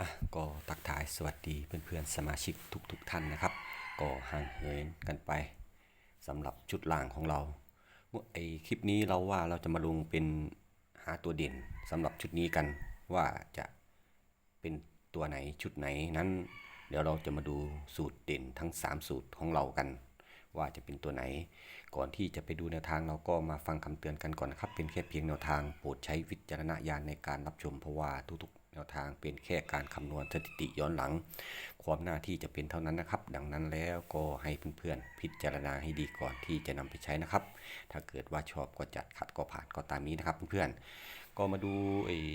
อะก็ทักทายสวัสดีเพื่อนๆสมาชิกทุกๆทท่านนะครับ ก็ห่างเหินกันไปสำหรับชุดล่างของเราเมื่อไอคลิปนี้เราว่าเราจะมาลงเป็นหาตัวเด่นสำหรับชุดนี้กันว่าจะเป็นตัวไหนชุดไหนนั้น เดี๋ยวเราจะมาดูสูตรเด่นทั้ง 3 สูตรของเรากัน ว่าจะเป็นตัวไหน ก่อนที่จะไปดูแนวทางเราก็มาฟังคำเตือนกันก่อนนะครับ เป็นแค่เพียงแนวทางโปรดใช้วิจารณญาณในการรับชมเพราะว่าทุกๆ นวทางเป็นแค่การคำนวณสถิติย้อนหลัง ความหน้าที่จะเป็นเท่านั้นนะครับ ดังนั้นแล้วก็ให้เพื่อนๆพิจารณาให้ดีก่อนที่จะนำไปใช้นะครับ ถ้าเกิดว่าชอบก็จัดขัดก็ผ่านก็ตามนี้นะครับเพื่อนๆก็มาดู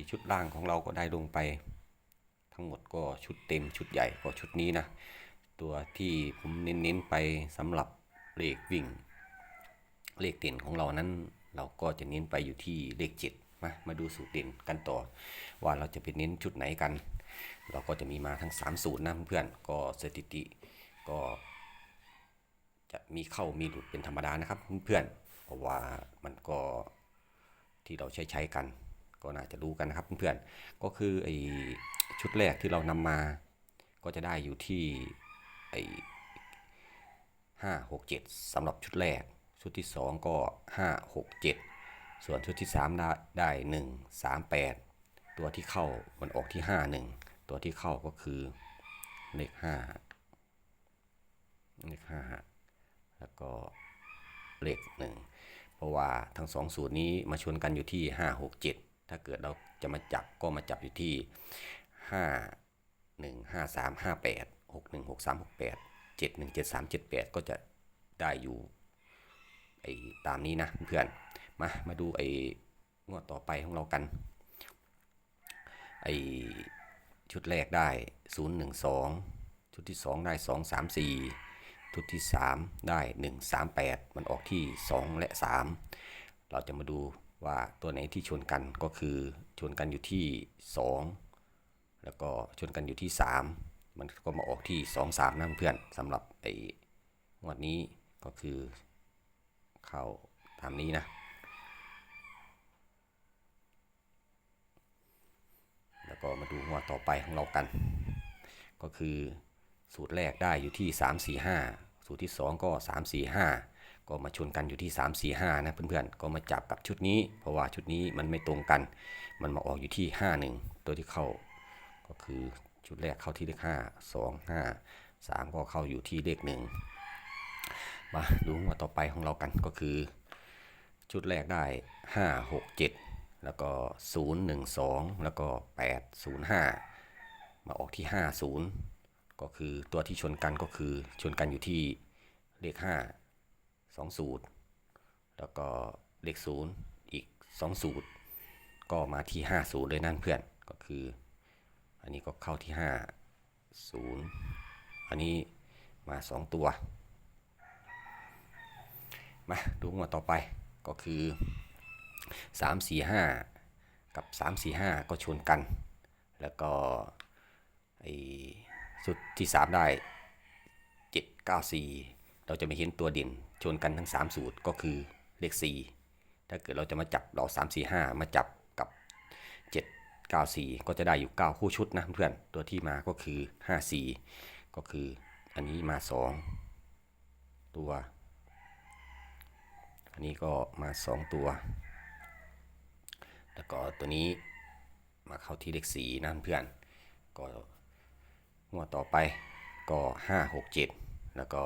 ชุดล่างของเราก็ได้ลงไป ทั้งหมดก็ชุดเต็มชุดใหญ่ก็ชุดนี้นะตัวที่ผมเน้นๆไปสำหรับเลขวิ่ง เลขเด่นของเรานั้น เราก็จะเน้นไปอยู่ที่เลขเจ็ด มามาดูสูตรเด่นกันต่อ ว่าเราจะไปเน้นชุดไหนกัน เราก็จะมีมาทั้ง3สูตรนะเพื่อนก็สถิติก็จะมีเข้ามีหลุดเป็นธรรมดานะครับเพื่อนเพราะว่ามันก็ที่เราใช้ใช้กัน ก็น่าจะรู้กันนะครับเพื่อนก็คือไอชุดแรกที่เรานำมา ก็จะได้อยู่ที่ไอห้าหกเจ็ดสำหรับชุดแรก ชุดที่สองก็ห้าหกเจ็ด ส่วนชุดที่สามได้ได้หนึ่งสามแปดตัวที่เข้ามันออกที่ห้าหนึ่งตัวที่เข้าก็คือเลขห้าเลขห้าแล้วก็เลขหนึ่งเพราะว่าทั้งสองสูตรนี้มาชนกันอยู่ที่ห้าหกเจ็ดถ้าเกิดเราจะมาจับก็มาจับอยู่ที่ห้าหนึ่งห้าสามห้าแปดหกหนึ่งหกสามหกแปดเจ็ดหนึ่งเจ็ดสามเจ็ดแปดก็จะได้อยู่ไอ้ตามนี้นะเพื่อน มา มาดูไอ้งวดต่อไปของเรากัน ไอ้ชุดแรกได้ศูนย์หนึ่งสองชุดที่สองได้สองสามสี่ชุดที่สามได้หนึ่งสามแปดมันออกที่สองและสามเราจะมาดูว่าตัวไหนที่ชนกันก็คือชนกันอยู่ที่สองแล้วก็ชนกันอยู่ที่ 3 มันก็มาออกที่ 2 3นะเพื่อนสำหรับไอ้งวดนี้ก็คือเข้าตามนี้นะ แล้วก็มาดูงวดต่อไปของเรากัน ก็คือสูตรแรกได้อยู่ที่ 3 4 5 สูตรที่ 2 ก็ 3 4 5 ก็มาชนกันอยู่ที่ 3 4 5 นะเพื่อนๆ ก็มาจับกับชุดนี้ เพราะว่าชุดนี้มันไม่ตรงกัน มันมาออกอยู่ที่ 5 1 ตัวที่เข้า ก็คือชุดแรกเข้าที่เลขห้าสองห้าสามก็เข้าอยู่ที่เลขหนึ่งมาดูงวดต่อไปของเรากันก็คือ ชุดแรกได้ห้าหกเจ็ด แล้วก็ศูนย์หนึ่งสองแล้วก็แปดศูนย์ห้ามาออกที่ห้าศูนย์ก็คือตัวที่ชนกันก็คือชนกันอยู่ที่เลขห้าสองสูตร แล้วก็เลขศูนย์อีกสองสูตร ก็มาที่ห้าศูนย์เลยนั่นเพื่อนก็คือ อันนี้ก็เข้าที่ 5 0 อันนี้มา 2 ตัว มาดูงวดต่อไปก็คือ 3 4 5 กับ 3 4 5 ก็ชนกัน แล้วก็ไอ้สุดที่ 3 ได้ 7 9 4 เราจะไม่เห็นตัวเด่นชนกันทั้ง 3 สูตรก็คือเลข 4 ถ้าเกิดเราจะมาจับเรา 3 4 5 มาจับกับ 7 94 ก็จะได้อยู่ 9 คู่ชุดนะเพื่อนตัวที่มาก็คือ 54 ก็คืออันนี้มา 2 ตัว อันนี้ก็มา 2 ตัว แล้วก็ตัวนี้มาเข้าที่เลข4นะเพื่อน ก็งวดต่อไปก็5 6 7แล้วก็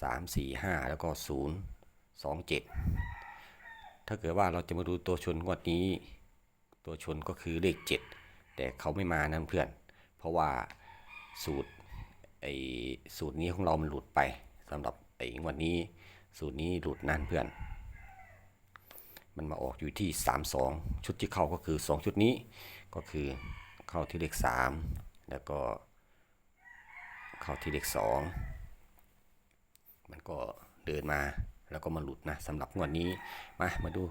3 4 5แล้วก็0 2 7ถ้าเกิดว่าเราจะมาดูตัวชนงวดนี้ ตัวชนก็คือเลข7แต่เขาไม่มานะเพื่อน เพราะว่าสูตรไอสูตรนี้ของเรามันหลุดไปสำหรับไอ้งวันนี้ สูตรนี้หลุดนั่นเพื่อน มันมาออกอยู่ที่ 3 2 ชุดที่เข้าก็คือ 2 ชุดนี้ ก็คือเข้าที่เลข 3 แล้วก็เข้าที่เลข 2 มันก็เดินมาแล้วก็มาหลุดนะสำหรับงวดนี้มามาดู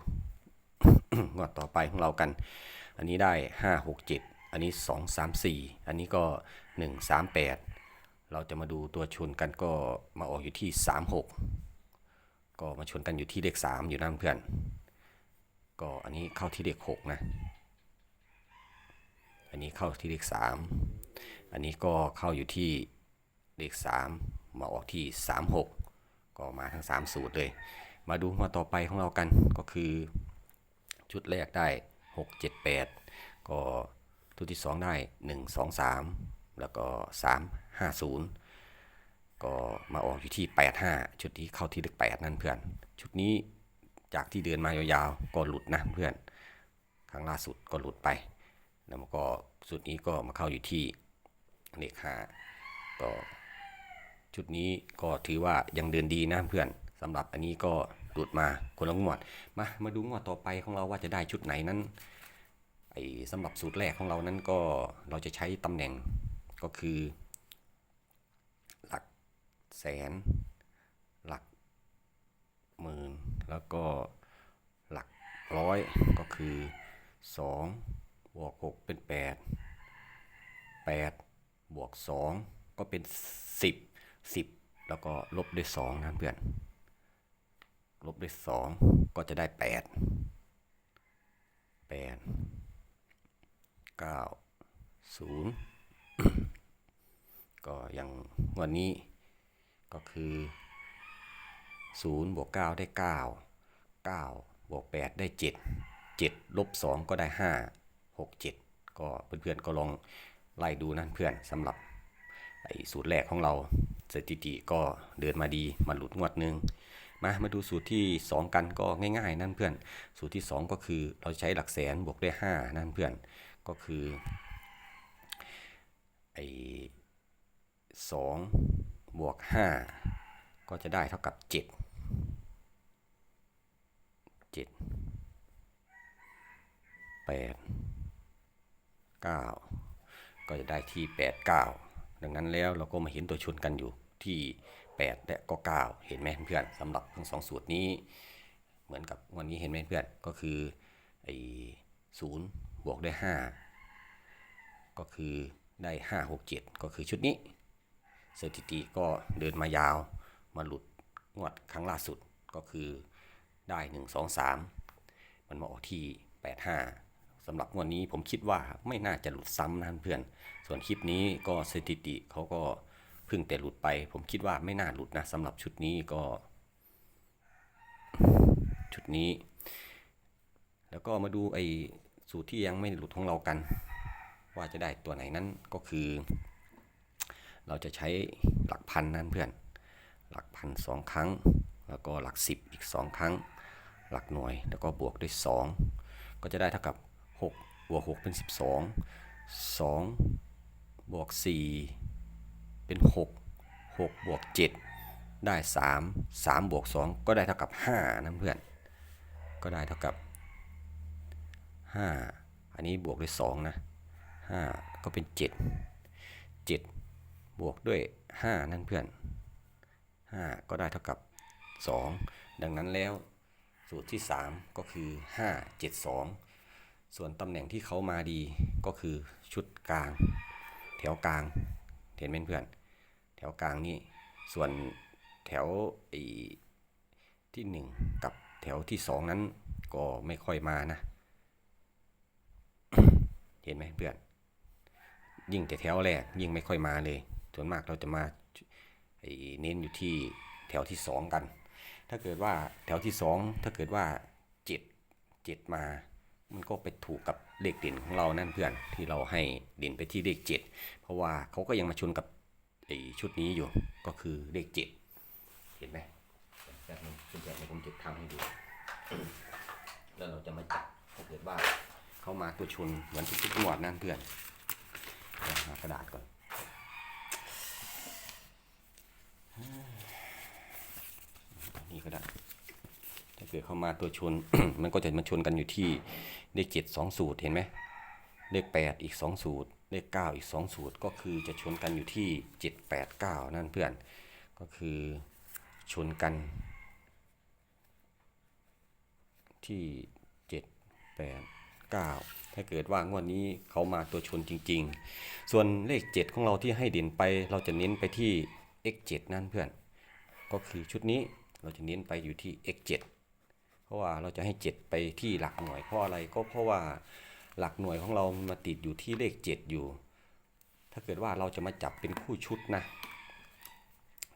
งวดต่อไปของเรากัน อันนี้ได้ 5 6 7 อันนี้ 2 3 4 อันนี้ก็ 1 3 8 เราจะมาดูตัวชนกันก็มาออกอยู่ที่ 3 6 ก็มาชนกันอยู่ที่เลข 3 อยู่นั่นเพื่อน ก็อันนี้เข้าที่เลข6นะ อันนี้เข้าที่เลข3อันนี้ก็เข้าอยู่ที่เลขสามมาออกที่สามหกก็มาทั้งสามสูตรเลย มาดูมาต่อไปของเรากันก็คือ ชุดแรกได้หกเจ็ดแปดก็ชุดที่สองได้หนึ่งสองสามแล้วก็สามห้าศูนย์ก็มาออกอยู่ที่แปดห้าชุดที่เข้าที่เลขแปดนั่นเพื่อน ชุดนี้ จากที่เดินมายาวๆก็หลุดนะเพื่อน ครั้งล่าสุดก็หลุดไป แล้วมันก็สุดนี้ก็มาเข้าอยู่ที่เลขห้าก็ชุดนี้ก็ถือว่ายังเดินดีนะเพื่อนสำหรับอันนี้ก็หลุดมาคนละงวด มามาดูงวดต่อไปของเราว่าจะได้ชุดไหนนั้นไอ้สำหรับสูตรแรกของเรานั้นก็เราจะใช้ตำแหน่งก็คือ หลักแสน หมื่นแล้วก็หลักร้อยก็คือสองบวกหกเป็นแปดแปดบวกสองก็เป็นสิบสิบแล้วก็ลบด้วยสองนะเพื่อน ลบด้วยสองก็จะได้แปดแปดเก้าศูนย์ก็อย่างวันนี้ก็คือ ศูนย์บวกเก้าได้เก้าเก้าบวกแปดได้เจ็ด7ลบ2ก็ได้ 5 6 7 ก็เพื่อนๆก็ลองไล่ดูนะเพื่อนสำหรับไอ้สูตรแรกของเราสถิติก็เดินมาดีมาหลุดงวดนึงมามาดูสูตรที่ 2 กันก็ง่ายๆ นั่นเพื่อน สูตรที่ 2 ก็คือเราใช้หลักแสนบวกด้วย 5 นั่นเพื่อนก็คือไอ้สองบวก 5 ก็จะได้เท่ากับ 7 7แปดเก้าก็จะได้ที่แปดเก้าดังนั้นแล้วเราก็มาเห็นตัวชนกันอยู่ที่แปดและก็เก้าเห็นไหมเพื่อนสำหรับทั้งสองสูตรนี้ เหมือนกับวันนี้เห็นไหมเพื่อนก็คือไอ้ศูนย์บวกได้ห้าก็คือได้ห้าหกเจ็ดก็คือชุดนี้สถิติก็เดินมายาวมาหลุดงวดครั้งล่าสุดก็คือ ได้หนึ่งสองสามมันมาออกที่ 85สำหรับงวันนี้ผมคิดว่าไม่น่าจะหลุดซ้ำนะเพื่อน ส่วนคลิปนี้ก็สถิติเขาก็เพิ่งแต่หลุดไป ผมคิดว่าไม่น่าหลุดนะสำหรับชุดนี้ก็ ชุดนี้ แล้วก็มาดูไอ้สูตรที่ยังไม่หลุดของเรากัน ว่าจะได้ตัวไหนนั้นก็คือ เราจะใช้หลักพันนั่นเพื่อน หลักพันสองครั้ง แล้วก็หลักสิบอีกสองครั้ง หลักหน่วย แล้วก็บวกด้วย 2 ก็จะได้เท่ากับ 6 บวก 6 เป็น 12 2 บวก 4 เป็น 6 6 บวก 7 ได้ 3 3 บวก 2 ก็ได้เท่ากับ 5 นะเพื่อน ก็ได้เท่ากับ 5 อันนี้บวกด้วย 2 นะ 5 ก็เป็น 7 7 บวกด้วย 5 นั่นเพื่อน 5 ก็ได้เท่ากับ 2 ดังนั้นแล้ว สูตรที่ 3 ก็คือ 5 7 2 ส่วนตำแหน่งที่เขามาดีก็คือชุดกลาง แถวกลางเห็นไหมเพื่อน แถวกลางนี่ส่วนแถวที่ 1 กับแถวที่ 2 นั้นก็ไม่ค่อยมานะ เห็นไหมเพื่อน ยิ่งแต่แถวแรกยิ่งไม่ค่อยมาเลย ส่วนมากเราจะมาเน้นอยู่ที่แถวที่ 2 กัน ถ้าเกิดว่าแถวที่สองถ้าเกิดว่าเจ็ดเจ็ดมา มันก็ไปถูกกับเลขเด่นของเรานั่นเพื่อนที่เราให้เด่นไปที่เลขเจ็ดเพราะว่าเขาก็ยังมาชนกับไอชุดนี้อยู่ก็คือเลขเจ็ดเห็นไหมแบบนี้เป็นแบบนี้ผมจะทำให้ดูแล้วเราจะมาจับถ้าเกิดว่าเขามาตัวชนเหมือนทุกๆงวดนั่นเพื่อนหากระดาษก่อน นี่ก็ได้ ถ้าเกิดเข้ามาตัวชน มันก็จะมาชนกันอยู่ที่เลขเจ็ดสองสูตรเห็นไหมเลขแปดอีกสองสูตร เลขเก้าอีกสองสูตร ก็คือจะชนกันอยู่ที่เจ็ดแปดเก้านั่นเพื่อน ก็คือชนกัน ที่เจ็ดแปดเก้าถ้าเกิดว่างวดนี้เขามาตัวชนจริง ๆ ส่วนเลขเจ็ดของเราที่ให้เด่นไป เราจะเน้นไปที่ x 7 นั่นเพื่อน ก็คือชุดนี้ เราจะเน้นไปอยู่ที่ x 7เพราะว่าเราจะให้ 7 ไปที่หลักหน่วยเพราะอะไรก็เพราะว่าหลักหน่วยของเรามาติดอยู่ที่เลข 7 อยู่ ถ้าเกิดว่าเราจะมาจับเป็นคู่ชุดนะ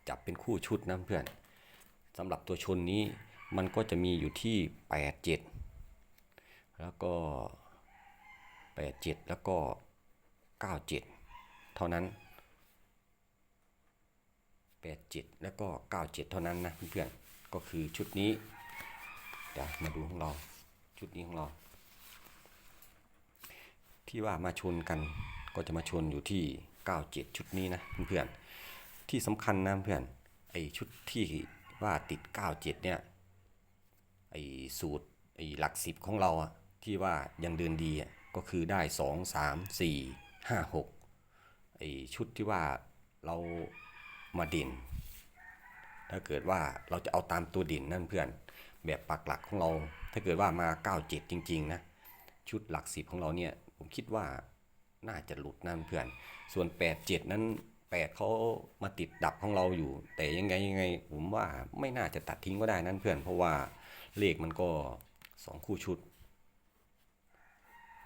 จับเป็นคู่ชุดนะเพื่อนสำหรับตัวชนนี้มันก็จะมีอยู่ที่ 8 7 แล้วก็ 8 7 แล้วก็ 9 7 เท่านั้น 8 7 แล้วก็ 9 7 เท่านั้นนะเพื่อนๆก็คือชุดนี้เดี๋ยวมาดูของเราชุดนี้ของเรา ที่ว่ามาชนกันก็จะมาชนอยู่ที่ 97 ชุดนี้นะเพื่อนๆที่สำคัญนะเพื่อนไอชุดที่ว่าติด 97 เนี่ยไอสูตรไอหลักสิบของเราอะที่ว่ายังเดินดีอะก็คือได้ 2 3 4 5 6ไอชุดที่ว่าเรา มาด่นถ้าเกิดว่าเราจะเอาตามตัวด่นนั่นเพื่อน แบบปักหลักของเรา ถ้าเกิดว่ามา 97 จริง ๆ นะ ชุดหลักสิบของเราเนี่ย ผมคิดว่าน่าจะหลุดนั่นเพื่อน ส่วน 8 7 นั้น 8เขามาติดดับของเราอยู่ แต่ยังไงยังไง ผมว่าไม่น่าจะตัดทิ้งก็ได้นั่นเพื่อน เพราะว่าเลขมันก็ 2 คู่ชุด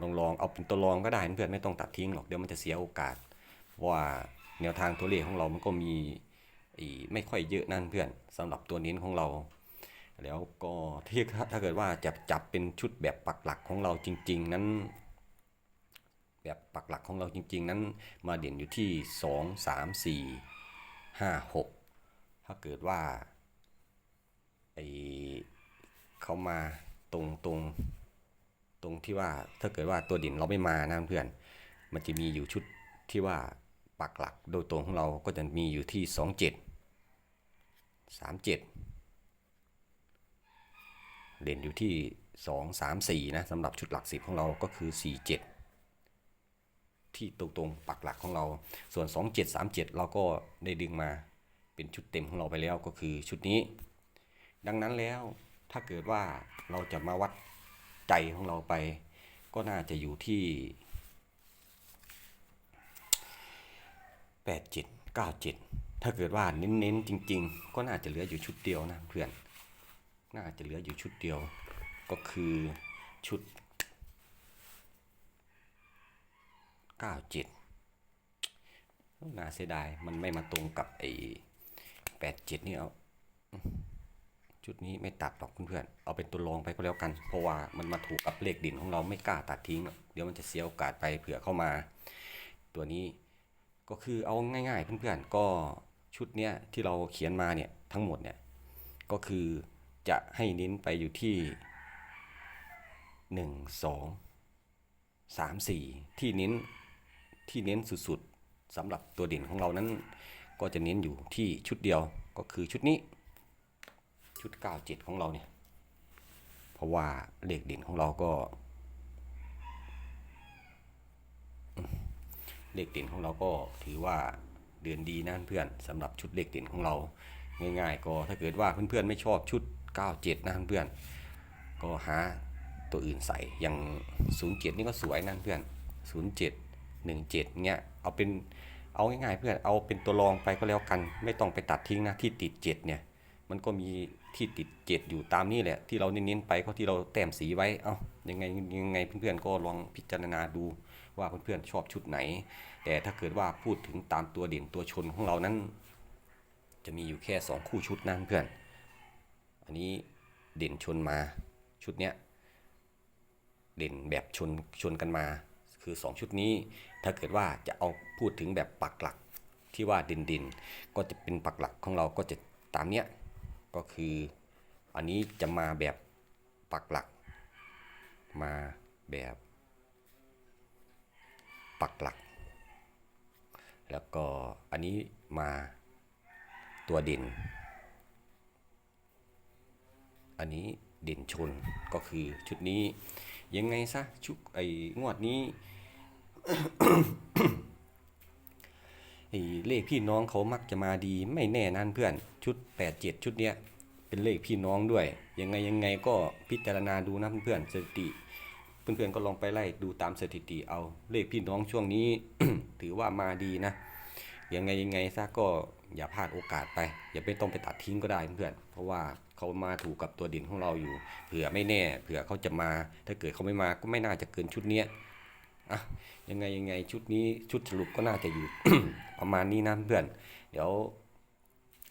ลองลองเอาเป็นตัวรองก็ได้นั่นเพื่อนไม่ต้องตัดทิ้งหรอกเดี๋ยวมันจะเสียโอกาสว่า แนวทางตัวเลขของเรามันก็มีไม่ค่อยเยอะนั่นเพื่อนสำหรับตัวเน้นของเรา แล้วก็ที่ถ้าเกิดว่าจะจับเป็นชุดแบบปักหลักของเราจริง ๆ นั้น แบบปักหลักของเราจริง ๆ นั้นมาเด่นอยู่ที่ 2 3 4 5 6 ถ้าเกิดว่าไอเขามาตรงตรงตรงที่ว่าถ้าเกิดว่าตัวเด่นเราไม่มานะเพื่อน มันจะมีอยู่ชุดที่ว่า ปักหลักโดยตรงของเราก็จะมีอยู่ที่ 27 37 เด่นอยู่ที่ 2 3 4นะสำหรับชุดหลักสิบของเราก็คือ 4 7 ที่ตรงๆปักหลักของเรา ส่วน 2 7 3 7 เราก็ได้ดึงมาเป็นชุดเต็มของเราไปแล้วก็คือชุดนี้ ดังนั้นแล้วถ้าเกิดว่าเราจะมาวัดใจของเราไป ก็น่าจะอยู่ที่ 8 7 9 7 ถ้าเกิดว่าเน้นๆจริง ๆ ก็น่าจะเหลืออยู่ชุดเดียวนะเพื่อน น่าจะเหลืออยู่ชุดเดียว ก็คือชุด 97น่าเสียดาย มันไม่มาตรงกับไอ้87นี่เอาชุดนี้ไม่ตัดหรอกเพื่อนๆ เอาเป็นตัวรองไปก็แล้วกัน เพราะว่ามันมาถูกกับเลขดินของเราไม่กล้าตัดทิ้ง เดี๋ยวมันจะเสียโอกาสไปเผื่อเข้ามา ตัวนี้ ก็คือเอาง่ายๆ เพื่อนๆก็ชุดเนี้ยที่เราเขียนมาเนี่ยทั้งหมดเนี่ยก็คือจะให้เน้นไปอยู่ที่หนึ่งสองสามสี่ที่เน้นที่เน้นสุดๆสำหรับตัวเด่นของเรานั้น ก็จะเน้นอยู่ที่ชุดเดียวก็คือชุดนี้ ชุด 97 ของเราเนี่ยเพราะว่าเลขเด่นของเราก็ เลขเด่นของเราก็ถือว่าเดือนดีนะเพื่อนสำหรับชุดเลขเด่นของเราง่ายๆ ก็ถ้าเกิดว่าเพื่อนๆไม่ชอบชุด 97 นะเพื่อนก็หาตัวอื่นใส่อย่าง 07 นี่ก็สวยนะเพื่อน 07 17เงี้ยเอาเป็นเอาง่ายๆเพื่อนเอาเป็นตัวรองไปก็แล้วกัน ไม่ต้องไปตัดทิ้งนะที่ติด 7 เนี่ย มันก็มีที่ติด 7 อยู่ตามนี่แหละ ที่เราเน้นๆไปก็ที่เราแต้มสีไว้เอายังไงยังไงเพื่อนๆก็ลองพิจารณาดู ว่าเพื่อนๆชอบชุดไหน แต่ถ้าเกิดว่าพูดถึงตามตัวเด่นตัวชนของเรานั้น จะมีอยู่แค่ 2 คู่ชุดนั่นเพื่อน อันนี้เด่นชนมาชุดเนี้ยเด่นแบบชนชนกันมา คือ 2 ชุดนี้ ถ้าเกิดว่าจะเอาพูดถึงแบบปักหลักที่ว่าเด่นเด่นก็จะเป็นปักหลักของเราก็จะตามเนี้ยก็คืออันนี้จะมาแบบปักหลักมาแบบ ปักหลัก แล้วก็อันนี้มาตัวเด่นอันนี้เด่นชนก็คือชุดนี้ยังไงซะชุดไอ้งวดนี้ไอ้เลขพี่น้องเขามักจะมาดีไม่แน่นั่นเพื่อนชุด 87 ชุดเนี้ยเป็นเลขพี่น้องด้วย ยังไงยังไงก็พิจารณาดูนะเพื่อนสติ เพื่อนๆก็ลองไปไล่ดูตามสถิติเอาเลขพี่น้องช่วงนี้ ถือว่ามาดีนะ ยังไงยังไงซะก็อย่าพลาดโอกาสไป อย่าไปต้องไปตัดทิ้งก็ได้เพื่อนเพราะว่าเขามาถูกกับตัวด่นของเราอยู่เผื่อไม่แน่ เผื่อเขาจะมา ถ้าเกิดเขาไม่มาก็ไม่น่าจะเกินชุดเนี้ยอะยังไงยังไงชุดนี้ชุดสรุปก็น่าจะอยู่ประมาณนี้นะเพื่อนเดี๋ยว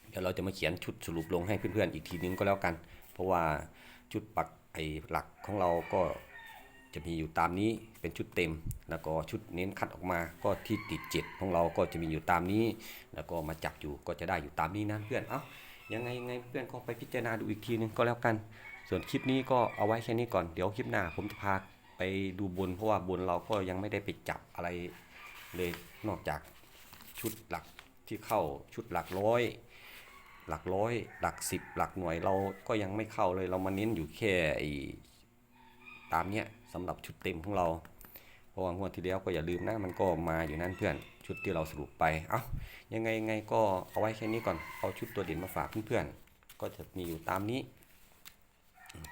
เดี๋ยวเราจะมาเขียนชุดสรุปลงให้เพื่อนๆอีกทีนึงก็แล้วกัน เพราะว่าชุดปักไอหลักของเราก็ จะมีอยู่ตามนี้เป็นชุดเต็ม แล้วก็ชุดเน้นคัดออกมา ก็ที่ติดเจ็ดของเราก็จะมีอยู่ตามนี้ แล้วก็มาจับอยู่ก็จะได้อยู่ตามนี้นะเพื่อน เอ้ายังไงยังไงเพื่อนก็ไปพิจารณาดูอีกทีนึงก็แล้วกัน ส่วนคลิปนี้ก็เอาไว้แค่นี้ก่อน เดี๋ยวคลิปหน้าผมจะพาไปดูบน เพราะว่าบนเราก็ยังไม่ได้ไปจับอะไรเลยนอกจากชุดหลักที่เข้าชุดหลักร้อยหลักร้อย หลักสิบหลักหน่วยเราก็ยังไม่เข้าเลยเรามาเน้นอยู่แค่ไอ้ตามเนี้ย สำหรับชุดเต็มของเราเพราะว่างวดที่แล้วก็อย่าลืมนะมันก็มาอยู่นั่นเพื่อนชุดที่เราสรุปไป เอายังไงยังไงก็เอาไว้แค่นี้ก่อนเอาชุดตัวเด่นมาฝากเพื่อนๆก็จะมีอยู่ตามนี้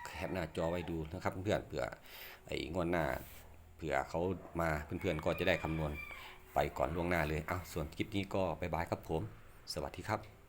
แคปหน้าจอไว้ดูนะครับเพื่อนๆเผื่อไอ้งวดหน้าเผื่อเขามาเพื่อนๆก็จะได้คำนวณไปก่อนล่วงหน้าเลยเอาส่วนคลิปนี้ก็บายบายครับผม สวัสดีครับ